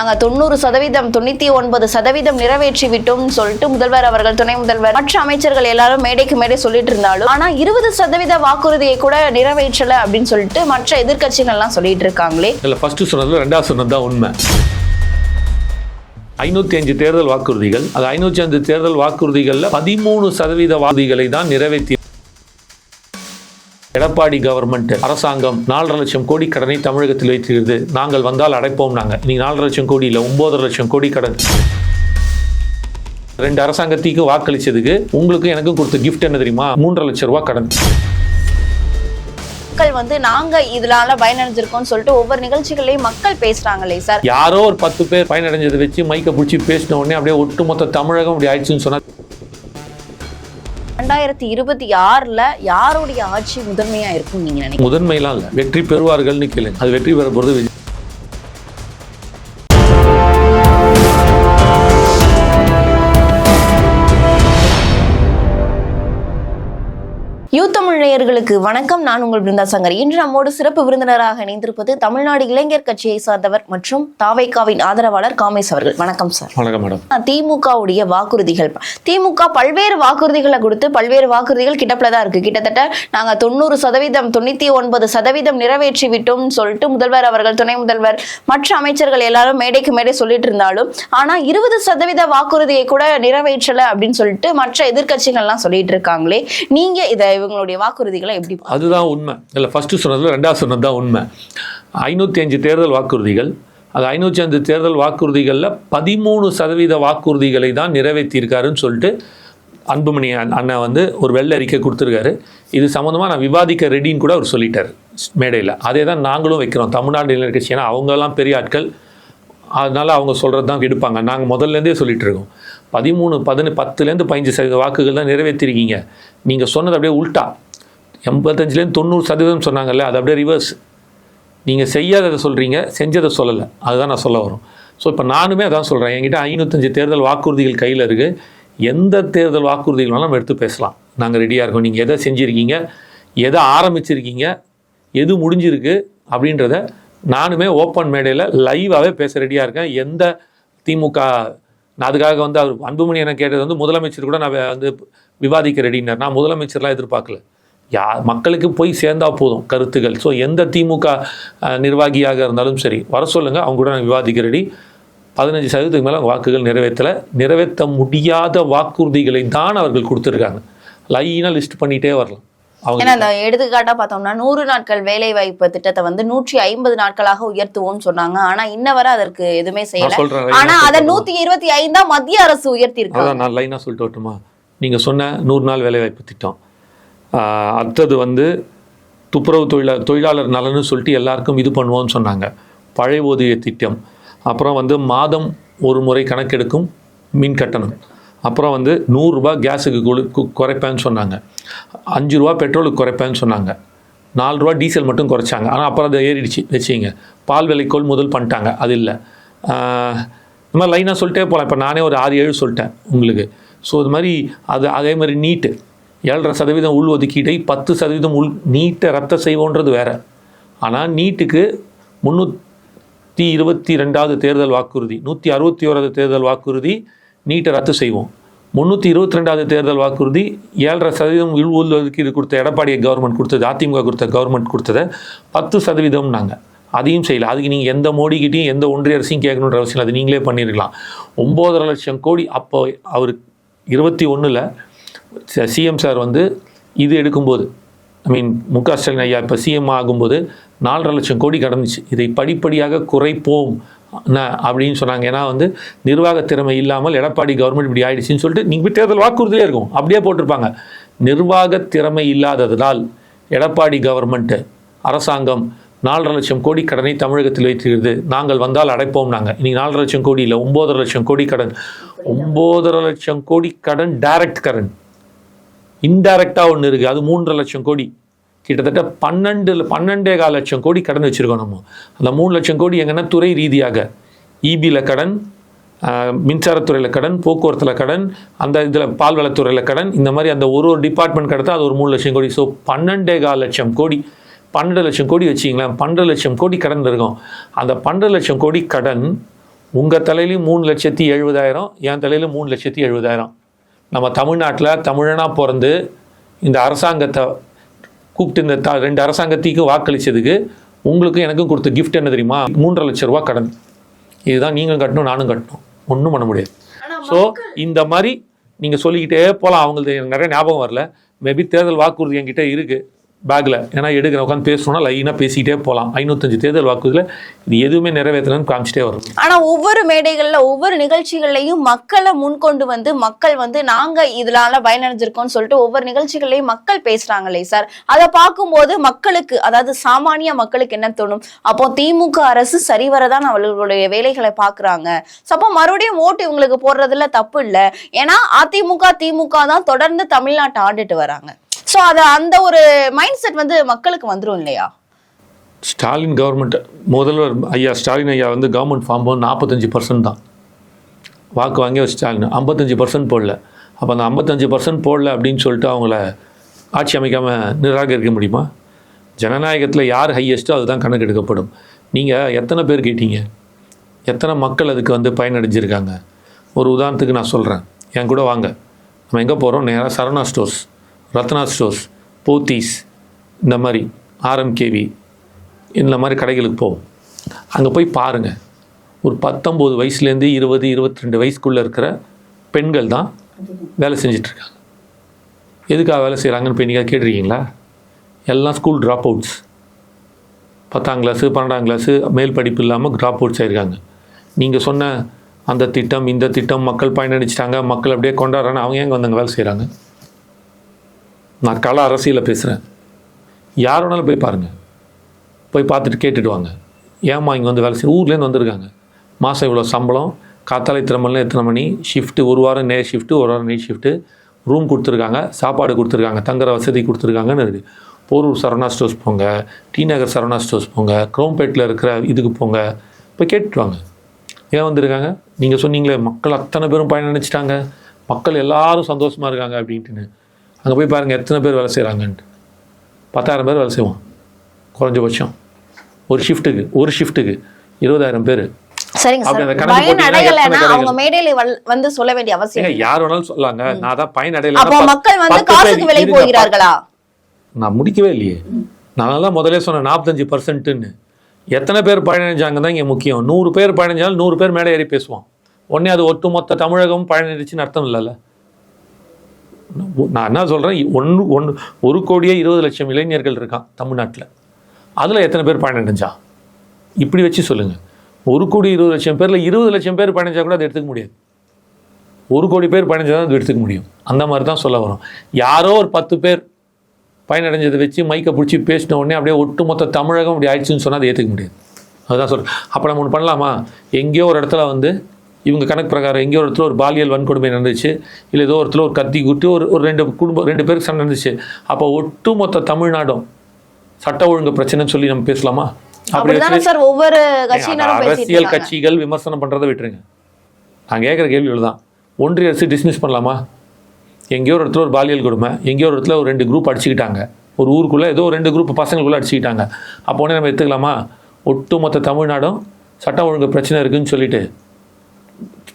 நாங்க தொண்ணூறு சதவீதம் தொண்ணூத்தி ஒன்பது சதவீதம் நிறைவேற்றி விட்டோம்னு சொல்லிட்டு முதல்வர் அவர்கள் துணை முதல்வர் மற்ற அமைச்சர்கள் எல்லாரும் மேடைக்கு மேடை சொல்லிட்டு இருந்தாலும் ஆனா இருபது சதவீத வாக்குறுதியை கூட நிறைவேற்றலை அப்படின்னு சொல்லிட்டு மற்ற எதிர்க்கட்சிகள்லாம் சொல்லிட்டு இருக்காங்களே. இல்லை ஃபர்ஸ்ட் சொன்னது ரெண்டாவது சொன்னது தான் உண்மை. ஐநூற்றி அஞ்சு தேர்தல் வாக்குறுதிகள் அது ஐநூற்றி அஞ்சு தேர்தல் வாக்குறுதிகளில் பதிமூணு சதவீத வாக்குறுதிகளை தான் நிறைவேற்றி எடப்பாடி கவர்மெண்ட் அரசாங்கம் நாலரை லட்சம் கோடி கடனை தமிழகத்தில் வைத்திருக்கிறது. நாங்கள் வந்தால் அடைப்போம் நாங்கள் இன்னைக்கு நாலரை லட்சம் கோடி இல்லை ஒன்பதரை லட்சம் கோடி கடன். ரெண்டு அரசாங்கத்துக்கு வாக்களிச்சதுக்கு உங்களுக்கு எனக்கும் கொடுத்த கிஃப்ட் என்ன தெரியுமா? மூன்றரை லட்சம் ரூபாய் கடன். மக்கள் வந்து நாங்க இதனால பயனடைஞ்சிருக்கோம்னு சொல்லிட்டு ஒவ்வொரு நிகழ்ச்சிகளையும் மக்கள் பேசுறாங்களே சார். யாரோ ஒரு பத்து பேர் பயனடைஞ்சதை வச்சு மைக்கை பிடிச்சி பேசின உடனே அப்படியே ஒட்டுமொத்த தமிழகம் இப்படி ஆயிடுச்சுன்னு சொன்னா ரெண்டாயிரத்தி இருபத்தி ஆறுல யாருடைய ஆட்சி முதன்மையா இருக்கும் நீங்க நினைக்கிறீங்க? முதன்மையெல்லாம் இல்லை. வெற்றி பெறுவார்கள்னு கேளுங்க. அது வெற்றி பெற போகிறது நேயர்களுக்கு வணக்கம். நான் உங்கள் பிருந்தா சங்கர் இன்று நம்மோடு சிறப்பு விருந்தினராக இணைந்திருப்பது தமிழ்நாடு இளைஞர் கட்சியை சார்ந்தவர் மற்றும் தாவைக்காவின் ஆதரவாளர் காமேஷ் அவர்கள். வணக்கம் சார். வணக்கம் மேடம். திமுகவுடைய வாக்குறுதிகள். திமுக பல்வேறு வாக்குறுதிகளை கொடுத்து பல்வேறு வாக்குறுதிகள் கிட்டப்பில் தான் இருக்கு. கிட்டத்தட்ட நாங்க தொண்ணூறு சதவீதம் தொண்ணூத்தி ஒன்பது சதவீதம் நிறைவேற்றி விட்டோம்னு சொல்லிட்டு முதல்வர் அவர்கள் துணை முதல்வர் மற்ற அமைச்சர்கள் எல்லாரும் மேடைக்கு மேடை சொல்லிட்டு இருந்தாலும் ஆனா இருபது சதவீத வாக்குறுதியை கூட நிறைவேற்றல அப்படின்னு சொல்லிட்டு மற்ற எதிர்க்கட்சிகள்லாம் சொல்லிட்டு இருக்காங்களே நீங்க இதை இவங்களுடைய வாக்குறுதிகளை எப்படி அதுதான் உண்மை. இல்லை ஃபஸ்ட்டு சொன்னதில் ரெண்டாவது சொன்னது தான் உண்மை. ஐநூற்றி அஞ்சு தேர்தல் வாக்குறுதிகள். அது ஐநூற்றி அஞ்சு தேர்தல் வாக்குறுதிகளில் பதிமூணு சதவீத வாக்குறுதிகளை தான் நிறைவேற்றியிருக்காருன்னு சொல்லிட்டு அன்புமணி அண்ண- அண்ணன் வந்து ஒரு வெள்ளை அறிக்கை கொடுத்துருக்காரு. இது சம்மந்தமாக நான் விவாதிக்க ரெடின்னு கூட அவர் சொல்லிட்டார் மேடையில். அதே தான் நாங்களும் வைக்கிறோம். தமிழ்நாடு இளைஞர் கட்சி. ஏன்னா அவங்கெல்லாம் பெரிய ஆட்கள். அதனால் அவங்க சொல்கிறது தான் எடுப்பாங்க. நாங்கள் முதல்லேருந்தே சொல்லிட்டு இருக்கோம். பதிமூணு பதினு பத்துலேருந்து பதினஞ்சு சதவீத வாக்குகள் தான் நிறைவேற்றிருக்கீங்க. நீங்கள் சொன்னது அப்படியே உல்ட்டா எண்பத்தஞ்சுலேருந்து தொண்ணூறு சதவீதம் சொன்னாங்கல்ல அது அப்படியே ரிவர்ஸ் நீங்கள் செய்யாததை சொல்கிறீங்க செஞ்சதை சொல்லலை. அதுதான் நான் சொல்ல வரும். ஸோ இப்போ நானுமே அதான் சொல்கிறேன் என்கிட்ட ஐநூற்றஞ்சு தேர்தல் வாக்குறுதிகள் கையில் இருக்குது எந்த தேர்தல் வாக்குறுதிகள் வேணாலும் எடுத்து பேசலாம். நாங்கள் ரெடியாக இருக்கோம். நீங்கள் எதை செஞ்சுருக்கீங்க எதை ஆரம்பிச்சிருக்கீங்க எது முடிஞ்சிருக்கு அப்படின்றத நானுமே ஓப்பன் மேடையில் லைவாகவே பேச ரெடியாக இருக்கேன். எந்த திமுக நான் அதுக்காக வந்து அவர் அன்புமணி என்ன கேட்டது வந்து முதலமைச்சர் கூட நான் வந்து விவாதிக்க ரெடினார் நான் முதலமைச்சர்லாம் எதிர்பார்க்கல. யா மக்களுக்கு போய் சேர்ந்தா போதும் கருத்துக்கள் ஸோ எந்த திமுக நிர்வாகியாக இருந்தாலும் சரி வர சொல்லுங்கள் அவங்க கூட நான் விவாதிக்க ரெடி பதினஞ்சு சதவீதத்துக்கு மேலே வாக்குகள் நிறைவேற்றலை. நிறைவேற்ற முடியாத வாக்குறுதிகளை தான் அவர்கள் கொடுத்துருக்காங்க. லைனாக லிஸ்ட் பண்ணிகிட்டே வரலாம். அவங்க ஏன்னா அந்த எடுத்துக்காட்டா பார்த்தோம்னா நூறு நாட்கள் வேலை வாய்ப்பு திட்டத்தை வந்து நூற்றி ஐம்பது நாட்களாக உயர்த்துவோம்னு சொன்னாங்க. ஆனா இன்ன வரை அதற்கு எதுவுமே செய்யல. ஆனா அதை நூத்தி இருபத்தி ஐந்தா மத்திய அரசு உயர்த்தி அதான் நான் லைனாக சொல்லிட்டு வரட்டுமா? நீங்கள் சொன்ன நூறு நாள் வேலைவாய்ப்பு திட்டம். ஆஹ் அடுத்தது வந்து துப்புரவு தொழிலாளர் தொழிலாளர் நலன்னு சொல்லிட்டு எல்லாருக்கும் இது பண்ணுவோம்னு சொன்னாங்க. பழைய ஊதிய திட்டம். அப்புறம் வந்து மாதம் ஒரு முறை கணக்கெடுக்கும் மின் கட்டணம். அப்புறம் வந்து நூறுரூபா கேஸுக்கு குளு கு- குறைப்பேன்னு சொன்னாங்க. அஞ்சு ரூபா பெட்ரோலுக்கு குறைப்பேன்னு சொன்னாங்க. நாலு ரூபா டீசல் மட்டும் குறைச்சாங்க. ஆனால் அப்புறம் அதை ஏறிடுச்சு. வச்சுங்க பால் விலை கொள்முதல் பண்ணிட்டாங்க. அது இல்லை. இந்த மாதிரி லைனாக சொல்லிட்டே போகலாம் இப்போ நானே ஒரு ஆறு ஏழு சொல்லிட்டேன் உங்களுக்கு. ஸோ இது மாதிரி அது அதே மாதிரி நீட்டு. ஏழரை சதவீதம் உள் ஒதுக்கீட்டை பத்து சதவீதம் உள் நீட்டை ரத்த செய்வோன்றது வேற. ஆனால் நீட்டுக்கு முந்நூற்றி இருபத்தி ரெண்டாவது தேர்தல் வாக்குறுதி நூற்றி அறுபத்தி ஓராவது தேர்தல் வாக்குறுதி நீட்டை ரத்து செய்வோம். முந்நூற்றி இருபத்தி ரெண்டாவது தேர்தல் வாக்குறுதி ஏழரை சதவீதம் உள் உள் ஒதுக்கீடு கொடுத்த எடப்பாடியை கவர்மெண்ட் கொடுத்தது அதிமுக கொடுத்த கவர்மெண்ட் கொடுத்ததை பத்து சதவீதம் நாங்கள் அதையும் செய்யல. அதுக்கு நீங்கள் எந்த மோடிக்கிட்டையும் எந்த ஒன்றிய அரசையும் கேட்கணுன்ற அவசியம் இல்லை. அது நீங்களே பண்ணியிருக்கலாம் ஒம்போதரை லட்சம் கோடி அப்போ அவர் இருபத்தி ஒன்றில் சிஎம் சார் வந்து இது எடுக்கும்போது ஐ மீன் மு க ஸ்டாலின் ஐயா இப்போ சிஎம் ஆகும்போது நாலரை லட்சம் கோடி கடந்துச்சு. இதை படிப்படியாக குறைப்போம் அப்படின்னு சொன்னாங்க. ஏன்னா வந்து நிர்வாக திறமை இல்லாமல் எடப்பாடி கவர்மெண்ட் இப்படி ஆயிடுச்சுன்னு சொல்லிட்டு நீங்கள் தேர்தல் வாக்குறுதியே இருக்கும். அப்படியே போட்டிருப்பாங்க. நிர்வாக திறமை இல்லாததால் எடப்பாடி கவர்மெண்ட்டு அரசாங்கம் நாலரை லட்சம் கோடி கடனை தமிழகத்தில் வைத்திருக்கிறது. நாங்கள் வந்தால் அடைப்போம் நாங்கள் இன்னைக்கு நாலரை லட்சம் கோடி இல்லை ஒம்போதரை லட்சம் கோடி கடன். ஒம்போதரை லட்சம் கோடி கடன் டைரக்ட் கடன். இன்டைரக்டாக ஒன்று இருக்குது அது மூன்றரை லட்சம் கோடி. கிட்டத்தட்ட பன்னெண்டு பன்னெண்டே கால் லட்சம் கோடி கடன் வச்சுருக்கோம் நம்ம. அந்த மூணு லட்சம் கோடி எங்கன்னா துறை ரீதியாக. இபியில் கடன் மின்சாரத்துறையில் கடன் போக்குவரத்தில் கடன் அந்த இதில் பால்வளத்துறையில் கடன் இந்த மாதிரி அந்த ஒரு ஒரு டிபார்ட்மெண்ட் கடத்தால் அது ஒரு மூணு லட்சம் கோடி. ஸோ பன்னெண்டே கால் லட்சம் கோடி. பன்னெண்டு லட்சம் கோடி வச்சிங்களேன். பன்னெண்டு லட்சம் கோடி கடன் இருக்கும். அந்த பன்னெண்டு லட்சம் கோடி கடன் உங்கள் தலையிலையும் மூணு லட்சத்தி எழுபதாயிரம் என் தலையிலும் மூணு லட்சத்தி எழுபதாயிரம். நம்ம தமிழ்நாட்டில் தமிழனாக பிறந்து இந்த அரசாங்கத்தை கூப்பிட்டு இந்த த ரெண்டு அரசாங்கத்துக்கு வாக்களிச்சதுக்கு உங்களுக்கும் எனக்கும் கொடுத்த gift என்ன தெரியுமா? மூன்றரை லட்ச ரூபா கடன். இதுதான் நீங்களும் கட்டணும் நானும் கட்டணும். ஒன்றும் பண்ண முடியாது. ஸோ இந்த மாதிரி நீங்கள் சொல்லிக்கிட்டே போகலாம் அவங்களுக்கு நிறைய ஞாபகம் வரல. மேபி தேர்தல் வாக்குறுதி என்கிட்ட இருக்குது பேக்கில் ஏன்னா எடுக்கிற உட்காந்து பேசணும்னா லைனாக பேசிக்கிட்டே போகலாம் ஐநூத்தஞ்சு தேர்தல் வாக்குறுதியில் இது எதுவுமே நிறைவேற்றலன்னு காமிச்சிட்டே வரும். ஆனால் ஒவ்வொரு மேடைகளில் ஒவ்வொரு நிகழ்ச்சிகளையும் மக்களை முன்கொண்டு வந்து மக்கள் வந்து நாங்கள் இதனால பயனடைஞ்சிருக்கோம்னு சொல்லிட்டு ஒவ்வொரு நிகழ்ச்சிகளையும் மக்கள் பேசுகிறாங்களே சார். அதை பார்க்கும்போது மக்களுக்கு அதாவது சாமானிய மக்களுக்கு என்ன தோணும்? அப்போ திமுக அரசு சரிவரதான் அவர்களுடைய வேலைகளை பார்க்குறாங்க. So, அப்போ மறுபடியும் ஓட்டு இவங்களுக்கு போடுறதுல தப்பு இல்லை. ஏன்னா அதிமுக திமுக தான் தொடர்ந்து தமிழ்நாட்டை ஆண்டுட்டு வராங்க. ஸோ அது அந்த ஒரு மைண்ட் செட் வந்து மக்களுக்கு வந்துடும் இல்லையா? ஸ்டாலின் கவர்மெண்ட் முதல்வர் ஐயா ஸ்டாலின் ஐயா வந்து கவர்மெண்ட் ஃபார்ம் போது நாற்பத்தஞ்சு பர்சன்ட் தான். வாக்கு வாங்கி ஒரு ஸ்டாலின் ஐம்பத்தஞ்சு பர்சன்ட் போடல. அப்போ அந்த ஐம்பத்தஞ்சு பர்சன்ட் போடல அப்படின்னு சொல்லிட்டு அவங்கள ஆட்சி அமைக்காமல் நிராகரிக்க முடியுமா? ஜனநாயகத்தில் யார் ஹையஸ்ட்டோ அதுதான் கணக்கு எடுக்கப்படும் நீங்கள் எத்தனை பேர் கேட்டீங்க? எத்தனை மக்கள் அதுக்கு வந்து பயனடைஞ்சிருக்காங்க? ஒரு உதாரணத்துக்கு நான் சொல்கிறேன் என் கூட வாங்க. நம்ம எங்கே போகிறோம் நேராக சரவணா ஸ்டோர்ஸ் ரத்னா ஸ்டோர்ஸ் போத்தீஸ் இந்த மாதிரி ஆர்எம்கேவி இந்த மாதிரி கடைகளுக்கு போவோம். அங்கே போய் பாருங்கள் ஒரு பத்தொம்போது வயசுலேருந்து இருபது இருபத்தி ரெண்டு வயசுக்குள்ளே இருக்கிற பெண்கள் தான் வேலை செஞ்சிட்ருக்காங்க. எதுக்காக வேலை செய்கிறாங்கன்னு போய் நீங்கள் கேட்டிருக்கீங்களா? எல்லாம் ஸ்கூல் ட்ராப் அவுட்ஸ் பத்தாம் கிளாஸு பன்னெண்டாம் கிளாஸு மேல் படிப்பு இல்லாமல் ட்ராப் அவுட்ஸ் ஆயிருக்காங்க. நீங்கள் சொன்ன அந்த திட்டம் இந்த திட்டம் மக்கள் பயனடிச்சிட்டாங்க மக்கள் அப்படியே கொண்டாடுறாங்க அவங்க எங்கே வந்தாங்க வேலை செய்கிறாங்க நான் கள அரசியலில் பேசுகிறேன் யார் வேணாலும் போய் பாருங்கள் போய் பார்த்துட்டு கேட்டுட்டு வாங்க. ஏம்மா இங்கே வந்து வேலை செய்ய ஊர்லேருந்து வந்திருக்காங்க. மாதம் இவ்வளோ சம்பளம். காத்தாலை திறமலாம் எத்தனை மணி? ஷிஃப்ட்டு ஒரு வாரம் நே ஷிஃப்ட்டு ஒரு வாரம் நைட் ஷிஃப்ட்டு ரூம் கொடுத்துருக்காங்க சாப்பாடு கொடுத்துருக்காங்க தங்குற வசதி கொடுத்துருக்காங்கன்னு இருக்குது போரூர் சரவணா ஸ்டோர்ஸ் போங்க டி நகர் சரவணா ஸ்டோர்ஸ் போங்க குரோம்பேட்டில் இருக்கிற இதுக்கு போங்க. போய் கேட்டுட்டு வாங்க. ஏன் வந்திருக்காங்க? நீங்கள் சொன்னீங்களே மக்கள் அத்தனை பேரும் பயனடைச்சிட்டாங்க மக்கள் எல்லாரும் சந்தோஷமாக இருக்காங்க அப்படின்ட்டுன்னு. அங்கே போய் பாருங்கள் எத்தனை பேர் வேலை செய்கிறாங்கன்ட்டு பத்தாயிரம் பேர் வேலை செய்வான் குறைஞ்சபட்சம். ஒரு ஷிஃப்ட்டுக்கு ஒரு ஷிஃப்ட்டுக்கு இருபதாயிரம் பேர். சரிங்க சார். பயன் அடையலைன்னா? அவங்க மேடையில வந்து சொல்ல வேண்டிய அவசியம். யார் வேணாலும் சொல்லாங்க. நான் தான் பயன் அப்போ அடையல மக்கள் வந்து காசுக்கு விலை போகிறார்களா? நான் முடிக்கவே இல்லையே. நான் தான் முதல்ல சொன்னேன் நாற்பத்தஞ்சு பர்சன்ட்டுன்னு எத்தனை பேர் பயனடைஞ்சாங்க தான் இங்கே முக்கியம். நூறு பேர் பயனடைஞ்சாலும் நூறு பேர் மேடை ஏறி பேசுவான் உடனே அது ஒட்டுமொத்த தமிழகம் பயனடைச்சுன்னு அர்த்தம் இல்லைல்ல. நான் என்ன சொல்கிறேன் ஒன்று ஒன்று ஒரு கோடியே இருபது லட்சம் இளைஞர்கள் இருக்கான் தமிழ்நாட்டில். அதில் எத்தனை பேர் பயனடைஞ்சா இப்படி வச்சு சொல்லுங்கள் ஒரு கோடி இருபது லட்சம் பேரில் இருபது லட்சம் பேர் பயணிச்சா கூட அதை எடுத்துக்க முடியாது. ஒரு கோடி பேர் பயணிச்சா தான் அது எடுத்துக்க முடியும். அந்த மாதிரி தான் சொல்ல வரும். யாரோ ஒரு பத்து பேர் பயனடைஞ்சதை வச்சு மைக்கை பிடிச்சி பேசின உடனே அப்படியே ஒட்டுமொத்த தமிழகம் அப்படி ஆயிடுச்சுன்னு சொன்னால் அதை ஏற்றுக்க முடியாது. அதுதான் சொல்கிறேன் அப்போ நம்ம ஒன்று பண்ணலாமா? எங்கேயோ ஒரு இடத்துல வந்து இவங்க கணக்கு பிரகாரம் எங்கேயோ ஒரு இடத்துல ஒரு பாலியல் வன்கொடுமை நடந்துச்சு இல்லை ஏதோ ஒரு இடத்துல ஒரு கத்தி குட்டி ஒரு ஒரு ரெண்டு குடும்பம் ரெண்டு பேருக்கு சண்டை நடந்துச்சு. அப்போ ஒட்டுமொத்த தமிழ்நாடும் சட்ட ஒழுங்கு பிரச்சனைன்னு சொல்லி நம்ம பேசலாமா? ஒவ்வொரு அரசியல் கட்சிகள் விமர்சனம் பண்ணுறதை விட்டுருங்க. நான் கேட்குற கேள்வி தான் ஒன்றிய அரசு டிஸ்மிஸ் பண்ணலாமா? எங்கேயோ ஒரு இடத்துல ஒரு பாலியல் கொடுமை எங்கேயோ ஒரு இடத்துல ஒரு ரெண்டு குரூப் அடிச்சுக்கிட்டாங்க. ஒரு ஊருக்குள்ளே ஏதோ ஒரு ரெண்டு குரூப் பசங்களுக்குள்ளே அடிச்சுக்கிட்டாங்க. அப்போ உடனே நம்ம எடுத்துக்கலாமா ஒட்டுமொத்த தமிழ்நாடும் சட்டம் ஒழுங்கு பிரச்சனை இருக்குன்னு சொல்லிட்டு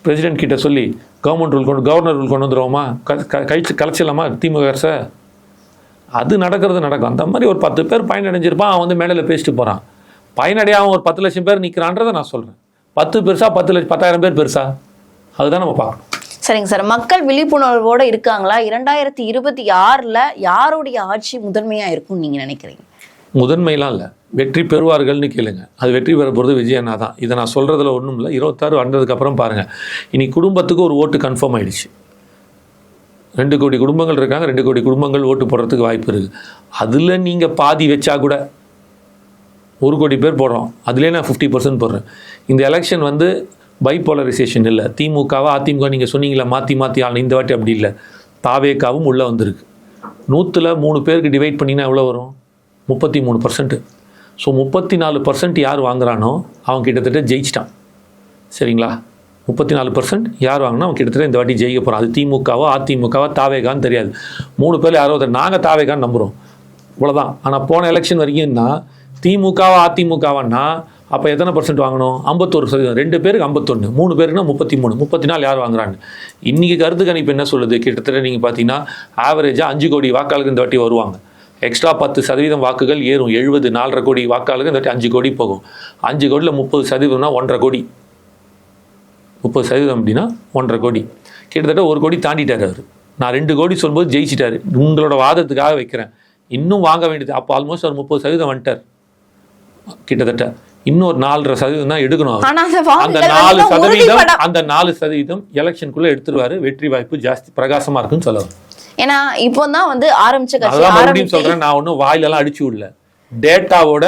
பிரசிடென்ட் கிட்ட சொல்லி கவர்மெண்ட் ரூல் கொண்டு கவர்னர் ரூல் கொண்டு வந்துடுவோமா க கழிச்சு கலைச்சிடலாமா? திமுக அரசை? அது நடக்கிறது நடக்கும். அந்த மாதிரி ஒரு பத்து பேர் பயனடைஞ்சிருப்பான். அவன் வந்து மேடையில் பேசிட்டு போகிறான் பயனடையாமல் ஒரு பத்து லட்சம் பேர் நிற்கிறான்றதை நான் சொல்கிறேன் பத்து பெருசா பத்து லட்சம் பத்தாயிரம் பேர் பெருசா? அதுதான் நம்ம பார்க்கணும். சரிங்க சார். மக்கள் விழிப்புணர்வோடு இருக்காங்களா? இரண்டாயிரத்தி இருபத்தி ஆறில் யாருடைய ஆட்சி முதன்மையாக இருக்கும்னு நீங்கள் நினைக்கிறீங்க? முதன்மையெல்லாம் இல்லை. வெற்றி பெறுவார்கள்னு கேளுங்க. அது வெற்றி பெற போகிறது விஜயண்ணா தான் இதை நான் சொல்கிறதுல ஒன்றும் இல்லை. இருபத்தாறு வந்ததுக்கப்புறம் பாருங்கள் இனி குடும்பத்துக்கு ஒரு ஓட்டு கன்ஃபார்ம் ஆயிடுச்சு. ரெண்டு கோடி குடும்பங்கள் இருக்காங்க. ரெண்டு கோடி குடும்பங்கள் ஓட்டு போடுறதுக்கு வாய்ப்பு இருக்குது அதில் நீங்கள் பாதி வச்சா கூட ஒரு கோடி பேர் போடுறோம். அதுலேயே நான் ஃபிஃப்டி பர்சன்ட் போடுறேன். இந்த எலெக்ஷன் வந்து பைபோலரைசேஷன் இல்லை. திமுகவா அதிமுக நீங்கள் சொன்னீங்களா மாற்றி மாற்றி ஆள் இந்த வாட்டி அப்படி இல்லை. தாவேக்காவும் உள்ளே வந்திருக்கு. நூற்றில் மூணு பேருக்கு டிவைட் பண்ணிங்கன்னா எவ்வளோ வரும்? முப்பத்தி மூணு பர்சன்ட்டு ஸோ முப்பத்தி நாலு பர்சன்ட் யார் வாங்குறானோ அவன் கிட்டத்தட்ட ஜெயிச்சிட்டான். சரிங்களா? முப்பத்தி நாலு பர்சன்ட் யார் வாங்கினா அவன் கிட்டத்தட்ட இந்த வாட்டி ஜெயிக்க போகிறான் அது திமுகவோ அதிமுகவோ தாவேகான்னு தெரியாது. மூணு பேர் யாரோ ஒருத்தர். நாங்கள் தாவேகான்னு நம்புகிறோம் இவ்வளோதான் ஆனால் போன எலெக்ஷன் வரைக்கும்னா திமுகவா அதிமுகவான்னா அப்போ எத்தனை பர்சன்ட் வாங்கணும்? ஐம்பத்தோரு சதவீதம். ரெண்டு பேருக்கு ஐம்பத்தொன்று மூணு பேருக்குனா முப்பத்தி மூணு. முப்பத்தி நாலு யார் வாங்குறாங்க இன்றைக்கி கருத்து கணிப்பு என்ன சொல்லுது? கிட்டத்தட்ட நீங்கள் பார்த்தீங்கன்னா ஆவரேஜாக அஞ்சு கோடி வாக்காளர்கள் இந்த வாட்டி வருவாங்க. எக்ஸ்ட்ரா பத்து சதவீதம் வாக்குகள் ஏறும். எழுபது நாலரை கோடி வாக்காளர்கள் இந்த அஞ்சு கோடி போகும். அஞ்சு கோடியில் முப்பது சதவீதம்னா ஒன்றரை கோடி. முப்பது சதவீதம் அப்படின்னா ஒன்றரை கோடி. கிட்டத்தட்ட ஒரு கோடி தாண்டிட்டார் அவர். நான் ரெண்டு கோடி சொல்லும்போது ஜெயிச்சிட்டாரு. உங்களோட வாதத்துக்காக வைக்கிறேன். இன்னும் வாங்க வேண்டியது அப்போ ஆல்மோஸ்ட் ஒரு முப்பது சதவீதம் வந்துட்டார். கிட்டத்தட்ட இன்னும் ஒரு நாலரை சதவீதம் தான் எடுக்கணும் அவர். அந்த நாலு சதவீதம் அந்த நாலு சதவீதம் எலெக்ஷனுக்குள்ள எடுத்துருவாரு. வெற்றி வாய்ப்பு ஜாஸ்தி பிரகாசமா இருக்குன்னு சொல்ல வரேன். ஏன்னா இப்போ தான் வந்து ஆரம்பிச்ச கட்சி ஆரம்பிச்சு. சொல்றேன் நான் ஒன்றும் வாயிலெல்லாம் அடிச்சு விடல. டேட்டாவோட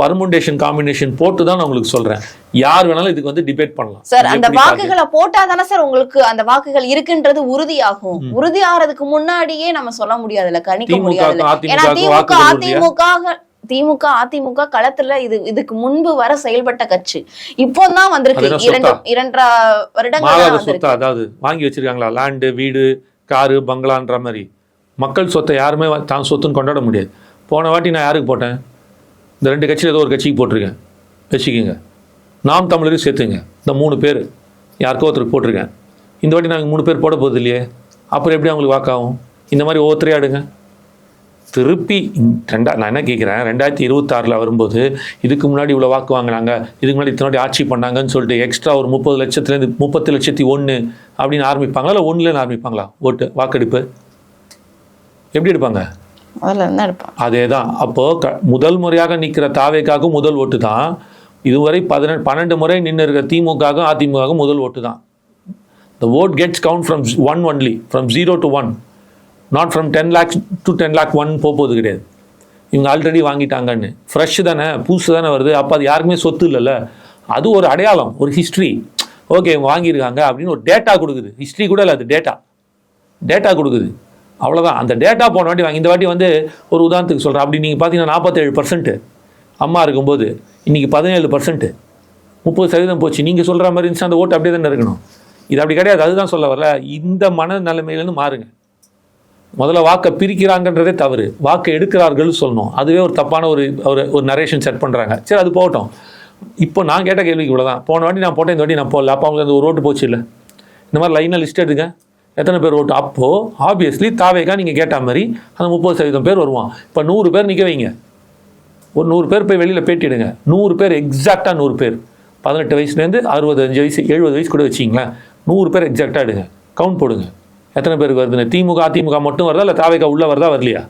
பர்முண்டேஷன் காம்பினேஷன் போட்டு தான் நான் உங்களுக்கு சொல்றேன். யார் வேணாலும் இதுக்கு வந்து டிபேட் பண்ணலாம். சார் அந்த? வாக்குகளை போட்டா தானே சார் உங்களுக்கு அந்த வாக்குகள் இருக்குன்றது உறுதியாகும். உறுதி ஆறதுக்கு முன்னாடியே நம்ம சொல்ல முடியாதுல்ல கணிக்க ஏன்னா திமுக? அதிமுக திமுக அதிமுக களத்துல இது இதுக்கு முன்பு வர செயல்பட்ட கட்சி. இப்போதான் வந்திருக்கு. அதெல்லாம் இரண்டு? இரண்டரை வருடங்கள் தான் வந்திருக்கு. அதாவது வாங்கி வச்சிருக்காங்களா? லேண்டு வீடு காரு பங்களான்ற மாதிரி. மக்கள் சொத்தை யாருமே தான் சொத்துன்னு கொண்டாட முடியாது. போன வாட்டி நான் யாருக்கு போட்டேன்? இந்த ரெண்டு கட்சியில் ஏதோ ஒரு கட்சிக்கு போட்டிருக்கேன். வச்சுக்கிங்க. நாம் தமிழரையும் சேர்த்துங்க. இந்த மூணு பேர். யாருக்கோ ஒருத்தருக்கு போட்டிருக்கேன். இந்த வாட்டி நாங்கள் மூணு பேர் போட போகுது இல்லையே. அப்புறம் எப்படி அவங்களுக்கு வாக்காகும் இந்த மாதிரி ஒவ்வொருத்தரையும் ஆடுங்க. திருப்பி ரெண்டா நான் என்ன கேட்குறேன் ரெண்டாயிரத்தி இருபத்தாறில் வரும்போது இதுக்கு முன்னாடி இவ்வளோ வாக்கு வாங்கினாங்க. இதுக்கு முன்னாடி இத்தனை வாட்டி ஆட்சி பண்ணாங்கன்னு சொல்லிட்டு எக்ஸ்ட்ரா ஒரு முப்பது லட்சத்துலேருந்து முப்பத்து லட்சத்தி ஒன்று அப்படின்னு ஆரம்பிப்பாங்களா இல்லை ஒன்றுலேருந்து ஆரம்பிப்பாங்களா? ஓட்டு வாக்கெடுப்பு? எப்படி எடுப்பாங்க? அதே தான் அப்போது க முதல் முறையாக நிற்கிற தாவேக்காக முதல் ஓட்டு தான். இதுவரை பதினெண்டு பன்னெண்டு முறை நின்று இருக்கிற திமுக அதிமுக முதல் ஓட்டு தான். The vote gets count from one only from zero to one not from ten lakhs to ten lakh one போகுது கிடையாது. இவங்க ஆல்ரெடி வாங்கிட்டாங்கன்னு. ஃப்ரெஷ் தானே புதுசு தானே வருது. அப்போ அது யாருக்குமே சொத்து இல்லைல்ல. அது ஒரு அடையாளம் ஒரு ஹிஸ்ட்ரி ஓகே இவங்க வாங்கியிருக்காங்க அப்படின்னு ஒரு டேட்டா கொடுக்குது. ஹிஸ்ட்ரி கூட இல்லை அது டேட்டா டேட்டா கொடுக்குது. அவ்வளோதான் அந்த டேட்டா போன வாட்டி வாங்கி இந்த வாட்டி வந்து ஒரு உதாரணத்துக்கு சொல்கிறேன் அப்படி நீங்கள் பார்த்தீங்கன்னா நாற்பத்தேழு பர்சன்ட்டு அம்மா இருக்கும்போது இன்றைக்கி பதினேழு பர்சன்ட்டு முப்பது சதவீதம் போச்சு. நீங்கள் சொல்கிற மாதிரி இருந்துச்சு அந்த ஓட்டு அப்படியே தானே இருக்கணும். இது அப்படி கிடையாது. அதுதான் சொல்ல வரல. இந்த மன நிலைமையிலேருந்து மாறுங்க. முதல்ல வாக்கை பிரிக்கிறாங்கன்றதே தவறு. வாக்கை எடுக்கிறார்கள் சொல்லணும். அதுவே ஒரு தப்பான ஒரு ஒரு ஒரு நரேஷன் செட் பண்ணுறாங்க சரி அது போகட்டும். இப்போ நான் கேட்ட கேள்விக்கு இவ்வளோதான் போன வாட்டி நான் போட்டேன் இந்த வாட்டி நான் போடல. அப்போ அவங்களுக்கு அந்த ஒரு ஓட்டு போச்சு இல்லை. இந்த மாதிரி லைனாக லிஸ்ட் எடுங்க. எத்தனை பேர் ஓட்டு அப்போது ஆப்வியஸ்லி தாவேக்கா நீங்கள் கேட்ட மாதிரி அந்த முப்பது சதவீதம் பேர் வருவான். இப்போ நூறு பேர் நிற்க வைங்க. ஒரு நூறு பேர் போய் வெளியில் பேட்டிடுங்க நூறு பேர் எக்ஸாக்டாக நூறு பேர். பதினெட்டு வயசுலேருந்து அறுபத்தஞ்சு வயசு எழுபது வயசு கூட வச்சிங்களேன் நூறு பேர் எக்ஸாக்டாக எடுங்க. கவுண்ட் போடுங்க. எத்தனை பேருக்கு வருதுன்னு? திமுக அதிமுக மட்டும் வருதா? இல்லை தாவேக்கா உள்ளே வருதா? வரலையா?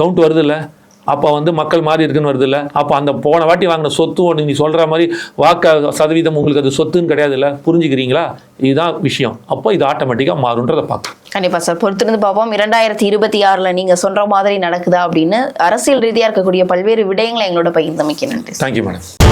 கவுண்ட் வருது இல்லை? அப்போ வந்து மக்கள் மாறி இருக்குன்னு வருது இல்லை அப்போ அந்த போன வாட்டி வாங்கின சொத்து ஒன்று நீ சொல்கிற மாதிரி வாக்க சதவீதம் உங்களுக்கு அது சொத்துன்னு கிடையாது இல்லை புரிஞ்சுக்கிறீங்களா? இதுதான் விஷயம். அப்போ இது ஆட்டோமேட்டிக்காக மாறுன்றதை பார்க்கலாம். கண்டிப்பா சார். பொறுத்திருந்து பார்ப்போம். இரண்டாயிரத்தி இருபத்தி ஆறுல நீங்க சொல்ற மாதிரி நடக்குதா அப்படின்னு அரசியல் ரீதியா இருக்கக்கூடிய பல்வேறு விடயங்களை எங்களோட பகிர்ந்தமைக்கு நன்றி. Thank you madam